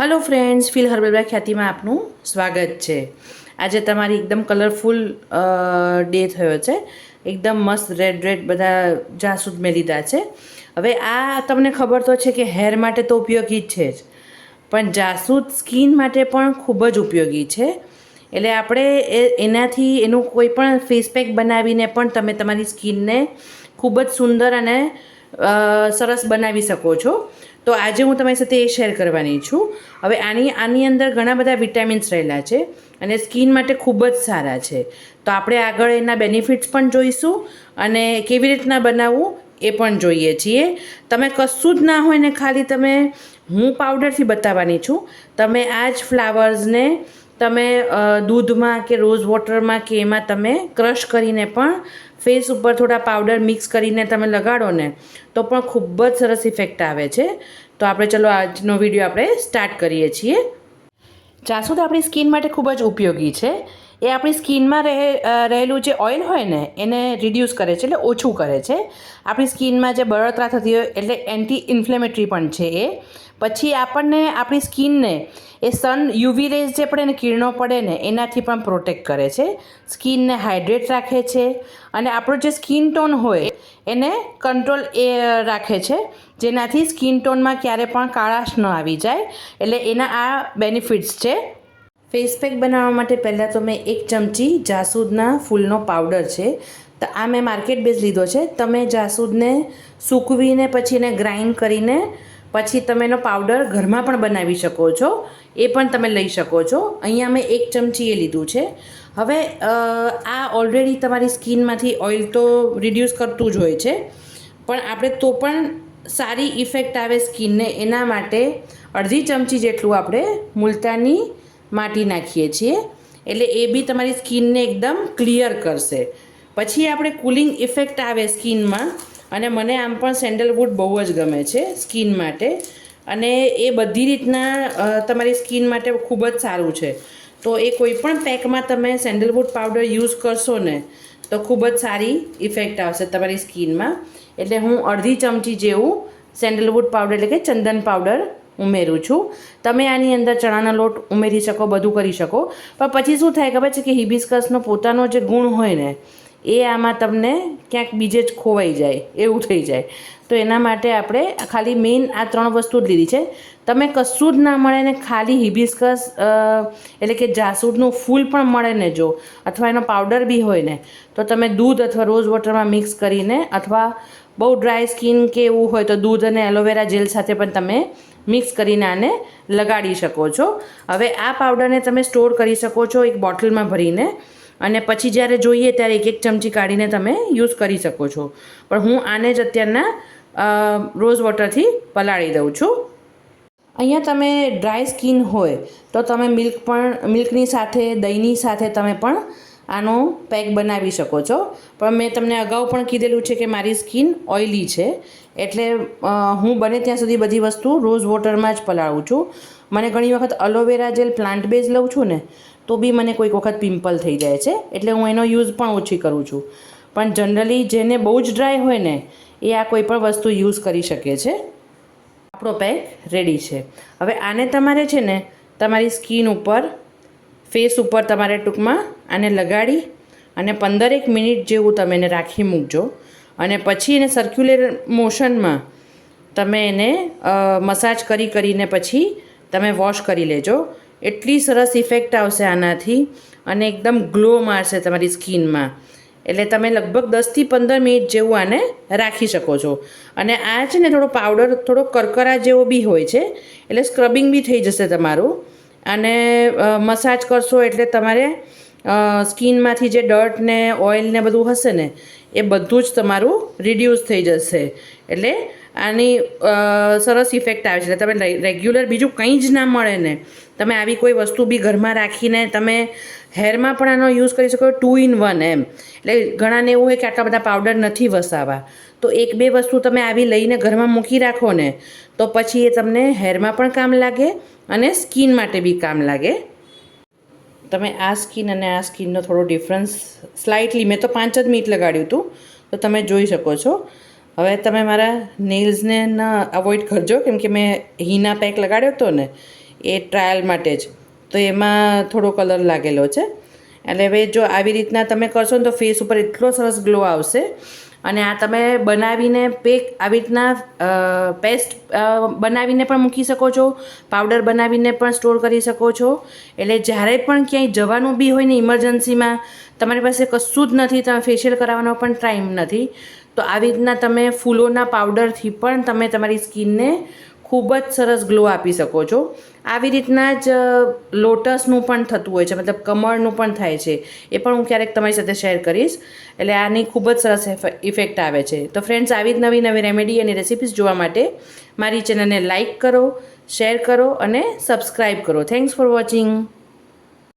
Hello friends feel હર્બલબાઈ ખ્યાતિમાં આપનું સ્વાગત છે. આજે તમારી એકદમ કલરફુલ ડે થયો છે. એકદમ મસ્ત રેડ રેડ બધા જાસૂદ મેં લીધા છે. હવે આ તમને ખબર તો છે કે હેર માટે તો ઉપયોગી જ છે જ. પણ જાસૂદ સ્કિન માટે પણ ખૂબ જ ઉપયોગી છે. એટલે આપણે એ, એનાથી એનું કોઈ પણ ફેસ પેક બનાવીને પણ તમે તમારી સ્કિનને ખૂબ જ સુંદર અને સરસ બનાવી શકો છો. તો આજે હું તમારી સાથે એ શેર કરવાની છું. હવે આની આની અંદર ઘણા બધા વિટામિન્સ રહેલા છે અને સ્કિન માટે ખૂબ જ સારા છે. તો આપણે આગળ એના બેનિફિટ્સ પણ જોઈશું અને કેવી રીતના બનાવવું એ પણ જોઈએ છીએ. તમે કશું જ ના હોય ને ખાલી તમે, હું પાવડરથી બતાવવાની છું. તમે આ જ ફ્લાવર્સને તમે દૂધમાં કે રોઝ વોટરમાં કે એમાં તમે ક્રશ કરીને પણ ફેસ ઉપર થોડા પાવડર મિક્સ કરીને તમે લગાડો ને, તો પણ ખૂબ જ સરસ ઇફેક્ટ આવે છે. તો આપણે ચલો આજનો વીડિયો આપણે સ્ટાર્ટ કરીએ છીએ. જાસૂદ આપણી સ્કિન માટે ખૂબ જ ઉપયોગી છે. એ આપણી સ્કિનમાં રહે રહેલું જે ઓઇલ હોય ને, એને રિડ્યુસ કરે છે, એટલે ઓછું કરે છે. આપણી સ્કિનમાં જે બળતરા થતી હોય, એટલે એન્ટી ઇન્ફ્લેમેટરી પણ છે એ. પછી આપણને, આપણી સ્કિનને, એ સન યુવી રેઝ જે પડે ને, કિરણો પડે ને, એનાથી પણ પ્રોટેક્ટ કરે છે. સ્કિનને હાઇડ્રેટ રાખે છે. અને આપણો જે સ્કિન ટોન હોય, એને કંટ્રોલ, એ, રાખે છે. જેનાથી સ્કિન ટોનમાં ક્યારે પણ કાળાશ ન આવી જાય. એટલે એના આ બેનિફિટ્સ છે. ફેસ પેક બનાવવા માટે પહેલાં તો મેં એક ચમચી જાસૂદના ફૂલનો પાવડર છે. તો આ મેં માર્કેટ બેઝ લીધો છે. તમે જાસૂદને સૂકવીને પછી એને ગ્રાઇન્ડ કરીને પછી તમે એનો પાવડર ઘરમાં પણ બનાવી શકો છો. એ પણ તમે લઈ શકો છો. અહીંયા મેં એક ચમચી એ લીધું છે. હવે આ ઓલરેડી તમારી સ્કિનમાંથી ઓઇલ તો રિડ્યુસ કરતું જ હોય છે. પણ આપણે તો પણ સારી ઇફેક્ટ આવે સ્કિનને એના માટે અડધી ચમચી જેટલું આપણે મુલતાની માટી નાખીએ છીએ. એટલે એ બી તમારી સ્કિનને એકદમ ક્લિયર કરશે. પછી આપણે કુલિંગ ઇફેક્ટ આવે સ્કિનમાં, અને મને આમ પણ સેન્ડલવુડ બહુ જ ગમે છે સ્કિન માટે. અને એ બધી રીતના તમારી સ્કિન માટે ખૂબ જ સારું છે. તો એ કોઈ પણ પેકમાં તમે સેન્ડલવુડ પાવડર યુઝ કરશો ને, તો ખૂબ જ સારી ઇફેક્ટ આવશે તમારી સ્કિનમાં. એટલે હું અડધી ચમચી જેવું સેન્ડલવુડ પાવડર, એટલે કે ચંદન પાવડર ઉમેરું છું. તમે આની અંદર ચણાનો લોટ ઉમેરી શકો, બધું કરી શકો. પણ પછી શું થાય ખબર છે કે હિબિસ્કસનો પોતાનો જે ગુણ હોય ને, એ આમાં તમને ક્યાંક બીજે જ ખોવાઈ જાય, એવું થઈ જાય. તો એના માટે આપણે ખાલી મેઇન આ ત્રણ વસ્તુ જ લીધી છે. તમે કશું જ ના મળે ને ખાલી હિબિસ્કસ એટલે કે જાસૂદનું ફૂલ પણ મળે ને જો, અથવા એનો પાવડર બી હોય ને, તો તમે દૂધ અથવા રોઝ વોટરમાં મિક્સ કરીને અથવા બહુ ડ્રાય સ્કિન કે એવું હોય તો દૂધ અને એલોવેરા જેલ સાથે પણ તમે મિક્સ કરીને આને લગાડી શકો છો. હવે આ પાવડરને તમે સ્ટોર કરી શકો છો એક બોટલમાં ભરીને. અને પછી જ્યારે જોઈએ ત્યારે એક એક ચમચી કાઢીને તમે યુઝ કરી શકો છો. પણ હું આને જ અત્યારના રોઝ વોટરથી પલાળી દઉં છું. અહીંયા તમે ડ્રાય સ્કિન હોય તો તમે મિલ્ક પણ મિલ્કની સાથે, દહીંની સાથે તમે પણ આનો પેક બનાવી શકો છો. પણ મેં તમને અગાઉ પણ કીધેલું છે કે મારી સ્કિન ઓઇલી છે. એટલે હું બને ત્યાં સુધી બધી વસ્તુ રોઝ વોટરમાં જ પલાળું છું. મને ઘણી વખત અલોવેરા જેલ પ્લાન્ટ બેઝ લઉં છું ને, તો બી મને કોઈક વખત પિમ્પલ થઈ જાય છે. એટલે હું એનો યુઝ પણ ઓછી કરું છું. પણ જનરલી જેને બહુ જ ડ્રાય હોય ને, એ આ કોઈ પણ વસ્તુ યુઝ કરી શકે છે. આપણો પેક રેડી છે. હવે આને તમારે છે ને, તમારી સ્કિન ઉપર ફેસ ઉપર તમારે ટૂંકમાં આને લગાડી અને પંદરેક મિનિટ જેવું તમે એને રાખી મૂકજો. અને પછી એને સર્ક્યુલર મોશનમાં તમે એને મસાજ કરી કરીને પછી તમે વોશ કરી લેજો. એટલી સરસ ઇફેક્ટ આવશે આનાથી અને એકદમ ગ્લો મારશે તમારી સ્કિનમાં એટલે તમે લગભગ દસથી પંદર મિનિટ જેવું આને રાખી શકો છો. અને આ છે ને થોડો પાવડર થોડો કરકરા જેવો બી હોય છે. એટલે સ્ક્રબિંગ બી થઈ જશે તમારું. અને મસાજ કરશો એટલે તમારે સ્કિનમાંથી જે ડર્ટ ને ઓઇલ ને બધું હશે ને, એ બધું જ તમારું રિડ્યુસ થઈ જશે. એટલે આની સરસ ઇફેક્ટ આવે છે. એટલે તમે રેગ્યુલર બીજું કંઈ જ ના મળે ને, તમે આવી કોઈ વસ્તુ બી ઘરમાં રાખીને તમે હેરમાં પણ આનો યુઝ કરી શકો, ટુ ઇન વન એમ. એટલે ઘણાને એવું હોય કે આટલા બધા પાવડર નથી વસાવા. તો એક બે વસ્તુ તમે આવી લઈને ઘરમાં મૂકી રાખો ને, તો પછી એ તમને હેરમાં પણ કામ લાગે અને સ્કિન માટે બી કામ લાગે. તમે આ સ્કિન અને આ સ્કિનનો થોડો ડિફરન્સ સ્લાઇટલી મેં તો પાંચ જ મિનિટ લગાડ્યું હતું, તો તમે જોઈ શકો છો. હવે તમે મારા નેલ્સને ન અવોઇડ કરજો, કેમ કે મેં હીના પેક લગાડ્યો હતો ને, એ ટ્રાયલ માટે જ. તો એમાં થોડો કલર લાગેલો છે. એટલે હવે જો આવી રીતના તમે કરશો ને તો ફેસ ઉપર એટલો સરસ ગ્લો આવશે અને આ તમે બનાવીને પેક આવી રીતના પેસ્ટ બનાવીને પણ મૂકી શકો છો. પાવડર બનાવીને પણ સ્ટોર કરી શકો છો. એટલે જ્યારે પણ ક્યાંય જવાનું બી હોય ને ઇમરજન્સીમાં તમારી પાસે કશું જ નથી, તમે ફેશિયલ કરાવવાનો પણ ટાઈમ નથી. તો આવી રીતના તમે ફૂલોના પાવડરથી પણ તમે તમારી સ્કિનને ખૂબ જ સરસ ગ્લો આપી શકો છો. આવી રીતના જ લોટસનું પણ થતું હોય છે, મતલબ કમળનું પણ થાય છે. એ પણ હું ક્યારેક તમારી સાથે શેર કરીશ. એટલે આની ખૂબ જ સરસ ઇફેક્ટ આવે છે. તો ફ્રેન્ડ્સ, આવી જ નવી નવી રેમેડી અને રેસિપીઝ જોવા માટે મારી ચેનલને લાઇક કરો, શેર કરો અને સબસ્ક્રાઈબ કરો. Thanks for watching.